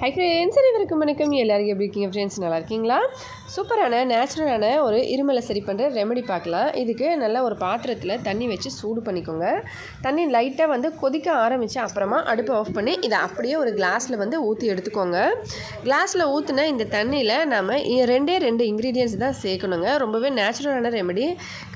Hi friends அனைவருக்கும் வணக்கம். எல்லாருக்கும் எப்படி இருக்கீங்க ஃப்ரெண்ட்ஸ் நல்லா இருக்கீங்களா? சூப்பரான நேச்சுரலான ஒரு இருமலை சரி பண்ணுற ரெமெடி பார்க்கலாம். இதுக்கு நல்லா ஒரு பாத்திரத்தில் தண்ணி வச்சு சூடு பண்ணிக்கோங்க. தண்ணி லைட்டாக வந்து கொதிக்க ஆரம்பித்து அப்புறமா அடுப்பை ஆஃப் பண்ணி இதை அப்படியே ஒரு கிளாஸில் வந்து ஊற்றி எடுத்துக்கோங்க. கிளாஸில் ஊற்றின இந்த தண்ணியில் நம்ம ரெண்டே ரெண்டு இன்க்ரீடியன்ஸ் தான் சேர்க்கணுங்க. ரொம்பவே நேச்சுரலான ரெமெடி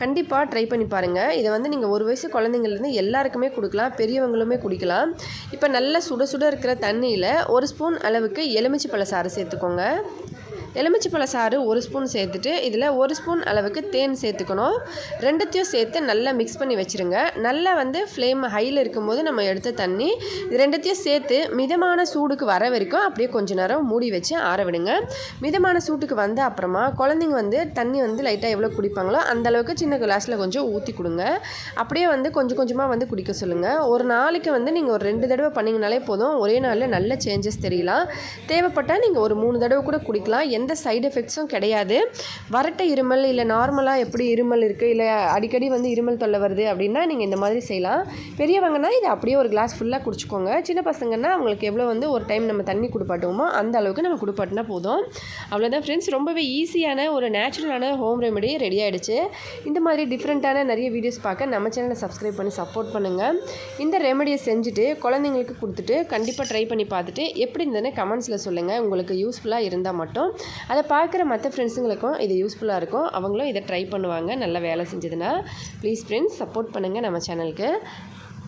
கண்டிப்பாக ட்ரை பண்ணி பாருங்கள் இதை வந்து நீங்கள் ஒரு வயசு குழந்தைங்கள்லேருந்து எல்லாருக்குமே கொடுக்கலாம் பெரியவங்களுமே குடிக்கலாம். இப்போ நல்லா சுட சுட இருக்கிற தண்ணியில் ஒரு ஸ்பூன் அளவுக்கு எலுமிச்சை பழ சாறு சேர்த்துக்கோங்க. எலுமிச்சை பழ சாறு ஒரு ஸ்பூன் சேர்த்துட்டு இதில் ஒரு ஸ்பூன் அளவுக்கு தேன் சேர்த்துக்கணும். ரெண்டுத்தையும் சேர்த்து நல்லா மிக்ஸ் பண்ணி வச்சுருங்க. நல்லா வந்து ஃப்ளேம் ஹையில் இருக்கும்போது நம்ம எடுத்த தண்ணி இது ரெண்டுத்தையும் சேர்த்து மிதமான சூடுக்கு வர வரைக்கும் அப்படியே கொஞ்சம் நேரம் மூடி வச்சு ஆற விடுங்க. மிதமான சூட்டுக்கு வந்த அப்புறமா குழந்தைங்க வந்து தண்ணி வந்து லைட்டாக எவ்வளோ குடிப்பாங்களோ அந்த அளவுக்கு சின்ன கிளாஸில் கொஞ்சம் ஊற்றி கொடுங்க. அப்படியே வந்து கொஞ்சம் கொஞ்சமாக வந்து குடிக்க சொல்லுங்கள் ஒரு நாளைக்கு வந்து நீங்கள் ஒரு ரெண்டு தடவை பண்ணிங்கனாலே போதும். ஒரே நாளில் நல்ல சேஞ்சஸ் தெரியலாம். தேவைப்பட்டால் நீங்கள் ஒரு மூணு தடவை கூட குடிக்கலாம். எந்த சைடு எஃபெக்ட்ஸும் கிடையாது. வரட்டை இருமல் இல்லை நார்மலாக எப்படி இருமல் இருக்குது இல்லை அடிக்கடி வந்து இருமல் தொல்லை வருது அப்படின்னா நீங்கள் இந்த மாதிரி செய்யலாம். பெரியவங்கன்னா இதை அப்படியே ஒரு கிளாஸ் ஃபுல்லாக குடிச்சுக்கோங்க. சின்ன பசங்கன்னா அவங்களுக்கு எவ்வளோ வந்து ஒரு டைம் நம்ம தண்ணி கொடுப்பாட்டுவோமோ அந்த அளவுக்கு நம்ம கொடுப்பாட்டினா போதும். அவ்வளோதான் ஃப்ரெண்ட்ஸ் ரொம்பவே ஈஸியான ஒரு நேச்சுரலான ஹோம் ரெமெடி ரெடி ஆகிடுச்சு இந்த மாதிரி டிஃப்ரெண்ட்டான நிறைய வீடியோஸ் பார்க்க நம்ம சேனலை சப்ஸ்கிரைப் பண்ணி சப்போர்ட் பண்ணுங்கள் இந்த ரெமெடியை செஞ்சுட்டு குழந்தைங்களுக்கு கொடுத்துட்டு கண்டிப்பாக ட்ரை பண்ணி பார்த்துட்டு எப்படி இருந்ததுன்னு கமெண்ட்ஸில் சொல்லுங்கள் உங்களுக்கு யூஸ்ஃபுல்லாக இருந்தால் மட்டும். அதை பார்க்குற மற்ற ஃப்ரெண்ட்ஸுங்களுக்கும் இது யூஸ்ஃபுல்லாக இருக்கும். அவங்களும் இதை ட்ரை பண்ணுவாங்க நல்ல வேலை செஞ்சதுன்னா. ப்ளீஸ் ஃப்ரெண்ட்ஸ் சப்போர்ட் பண்ணுங்கள் நம்ம சேனலுக்கு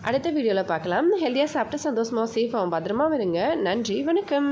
அடுத்த வீடியோவில் பார்க்கலாம். ஹெல்த்தியாக சாப்பிட்டு சந்தோஷமாக சேஃபாகவும் பத்திரமா இருங்க. நன்றி வணக்கம்.